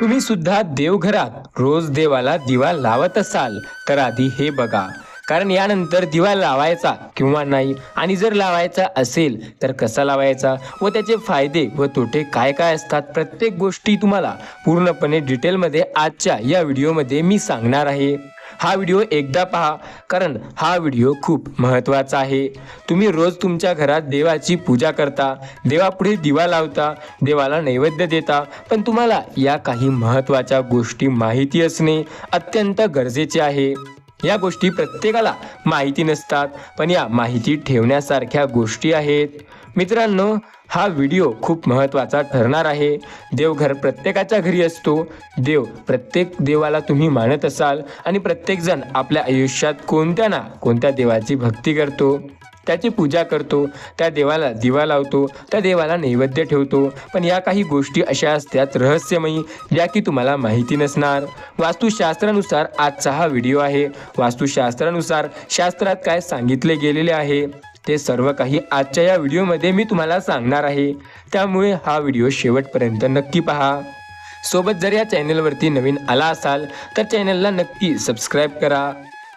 तुम्ही सुद्धा देवघरात रोज देवाला दिवा लावत असाल तर आधी हे बघा. कारण यानंतर दिवा लावायचा किंवा नाही आणि जर लावायचा असेल तर कसा लावायचा व त्याचे फायदे व तोटे काय काय असतात प्रत्येक गोष्टी तुम्हाला पूर्णपणे डिटेलमध्ये आजच्या या व्हिडिओमध्ये मी सांगणार आहे. हा व्हिडिओ एकदा पहा कारण हा व्हिडिओ खूप महत्त्वाचा आहे. तुम्ही रोज तुमच्या घरात देवाची पूजा करता देवापुढे दिवा लावता देवाला नैवेद्य देता पण तुम्हाला या काही महत्त्वाच्या गोष्टी माहिती असणे अत्यंत गरजेचे आहे. या गोष्टी प्रत्येकाला माहिती नसतात पण या माहिती ठेवण्यासारख्या गोष्टी आहेत. मित्रांनो हा व्हिडिओ खूप महत्त्वाचा ठरणार आहे. देवघर प्रत्येकाच्या घरी असतो. देव प्रत्येक देवाला तुम्ही मानत असाल आणि प्रत्येकजण आपल्या आयुष्यात कोणत्या ना कोणत्या देवाची भक्ती करतो. त्याची पूजा करतो त्या देवाला दिवा लावतो त्या देवाला नैवेद्य ठेवतो. पण या काही गोष्टी अशा असतात रहस्यमयी ज्या की तुम्हाला माहिती नसणार. वास्तुशास्त्रानुसार आजचा हा व्हिडिओ आहे. वास्तुशास्त्रानुसार शास्त्रात काय सांगितले गेलेले आहे? ते सर्व काही आजच्या या व्हिडिओमध्ये मी तुम्हाला सांगणार आहे. त्यामुळे हा व्हिडिओ शेवटपर्यंत नक्की पहा. सोबत जर या चॅनलवरती नवीन आला असाल तर चॅनलला नक्की सबस्क्राईब करा.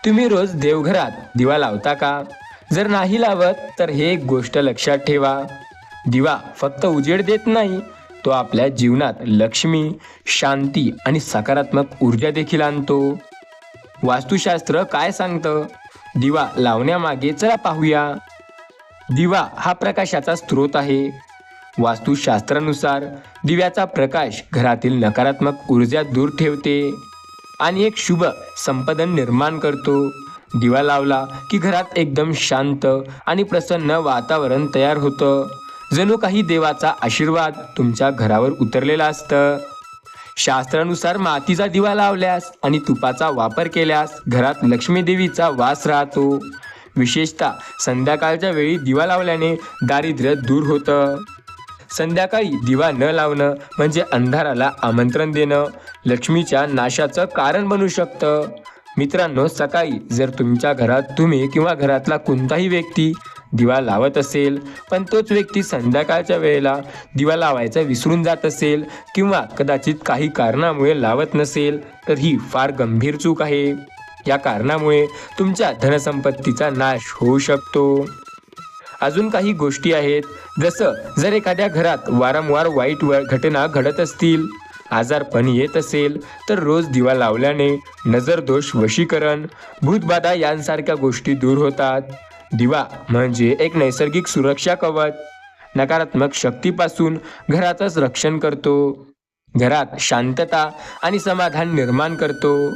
तुम्ही रोज देवघरात दिवा लावता का? जर नाही लावत तर हे एक गोष्ट लक्षात ठेवा. दिवा फक्त उजेड देत नाही तो आपल्या जीवनात लक्ष्मी शांती आणि सकारात्मक ऊर्जा देखील आणतो. वास्तुशास्त्र काय सांगतं? दिवा लावण्यामागे चला पाहूया. दिवा हा प्रकाशाचा स्रोत आहे. वास्तुशास्त्रानुसार दिव्याचा प्रकाश घरातील नकारात्मक ऊर्जा दूर ठेवते आणि एक शुभ संपदन निर्माण करतो. दिवा लावला की घरात एकदम शांत आणि प्रसन्न वातावरण तयार होतं. जणू काही देवाचा आशीर्वाद तुमच्या घरावर उतरलेला असतं. शास्त्रानुसार मातीचा दिवा लावल्यास आणि तुपाचा वापर केल्यास घरात लक्ष्मीदेवीचा वास राहतो. विशेषतः संध्याकाळच्या वेळी दिवा लावल्याने दारिद्र्य दूर होतं. संध्याकाळी दिवा न लावणं म्हणजे अंधाराला आमंत्रण देणं लक्ष्मीच्या नाशाचं कारण बनू शकतं. मित्रांनो सकाळी जर तुमच्या घरात तुम्ही किंवा घरातला कोणताही व्यक्ती दिवा लावत असेल पण तोच व्यक्ती संध्याकाळच्या वेळेला दिवा लावायचा विसरून जात असेल किंवा कदाचित काही कारणामुळे लावत नसेल तर ही फार गंभीर चूक आहे. या कारणामुळे तुमच्या धनसंपत्तीचा नाश होऊ शकतो. अजून काही गोष्टी आहेत. जसं जर एखाद्या घरात वारंवार वाईट व घटना घडत असतील आजारपण येत असेल तर रोज दिवा लावल्याने नजरदोष वशीकरण भूतबाधा यांसारख्या गोष्टी दूर होतात. दिवा म्हणजे एक नैसर्गिक सुरक्षा कवच. नकारात्मक शक्तीपासून घरातच रक्षण करतो. घरात शांतता आणि समाधान निर्माण करतो.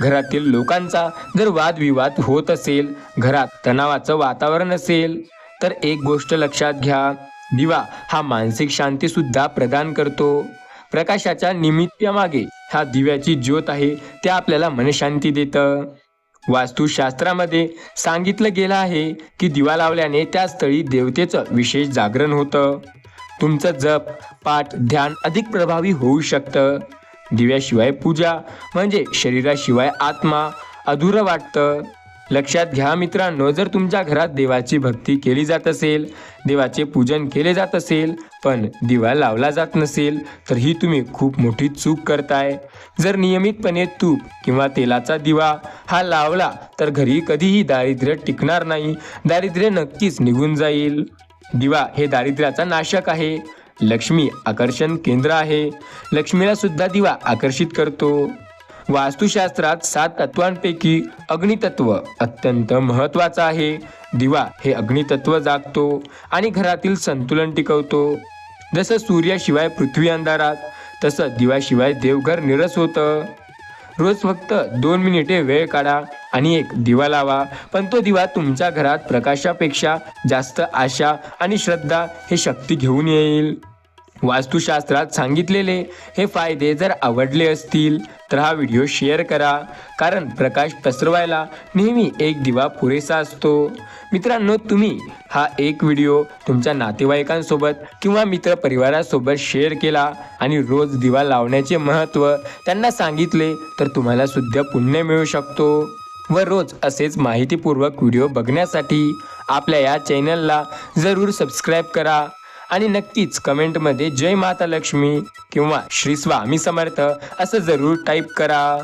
घरातील लोकांचा जर वादविवाद होत असेल घरात तणावाचं वातावरण असेल तर एक गोष्ट लक्षात घ्या. दिवा हा मानसिक शांती सुद्धा प्रदान करतो. प्रकाशाच्या निमित्तामागे हा दिव्याची ज्योत आहे ते आपल्याला मनशांती देतं. वास्तुशास्त्रामध्ये सांगितलं गेलं आहे की दिवा लावल्याने त्या स्थळी देवतेचं विशेष जागरण होतं. तुमचं जप पाठ ध्यान अधिक प्रभावी होऊ शकतं. दिव्याशिवाय पूजा म्हणजे शरीराशिवाय आत्मा अधुरं वाटतं. लक्षात घ्या मित्रांनो जर तुमच्या घरात देवाची भक्ती केली जात असेल देवाचे पूजन केले जात असेल पण दिवा लावला जात नसेल तर ही तुम्ही खूप मोठी चूक करताय. जर नियमितपणे तूप किंवा तेलाचा दिवा हा लावला तर घरी कधीही दारिद्र्य टिकणार नाही. दारिद्र्य नक्कीच निघून जाईल. दिवा हे दारिद्र्याचा नाशक आहे. लक्ष्मी आकर्षण केंद्र आहे. लक्ष्मीला सुद्धा दिवा आकर्षित करतो. वास्तुशास्त्रात सात तत्वांपैकी अग्नितत्व अत्यंत महत्वाचं आहे. दिवा हे अग्नितत्व जागतो आणि घरातील संतुलन टिकवतो. जसं सूर्याशिवाय पृथ्वी अंधारात तसं दिवाशिवाय देवघर निरस होतं. रोज फक्त दोन मिनिटे वेळ काढा आणि एक दिवा लावा. पण तो दिवा तुमच्या घरात प्रकाशापेक्षा जास्त आशा आणि श्रद्धा हे शक्ती घेऊन येईल. वास्तुशास्त्रात सांगितलेले हे फायदे जर आवडले असतील तर हा व्हिडिओ शेअर करा. कारण प्रकाश पसरवायला नेहमी एक दिवा पुरेसा असतो. मित्रांनो तुम्ही हा एक व्हिडिओ तुमच्या नातेवाईकांसोबत किंवा मित्रपरिवारासोबत शेअर केला आणि रोज दिवा लावण्याचे महत्त्व त्यांना सांगितले तर तुम्हाला सुद्धा पुण्य मिळू शकतो. व रोज असेच माहितीपूर्वक व्हिडिओ बघण्यासाठी आपल्या या चॅनलला जरूर सबस्क्राईब करा. आणि नक्कीच कमेंटमध्ये जय माता लक्ष्मी किंवा श्री स्वामी समर्थ असं जरूर टाईप करा.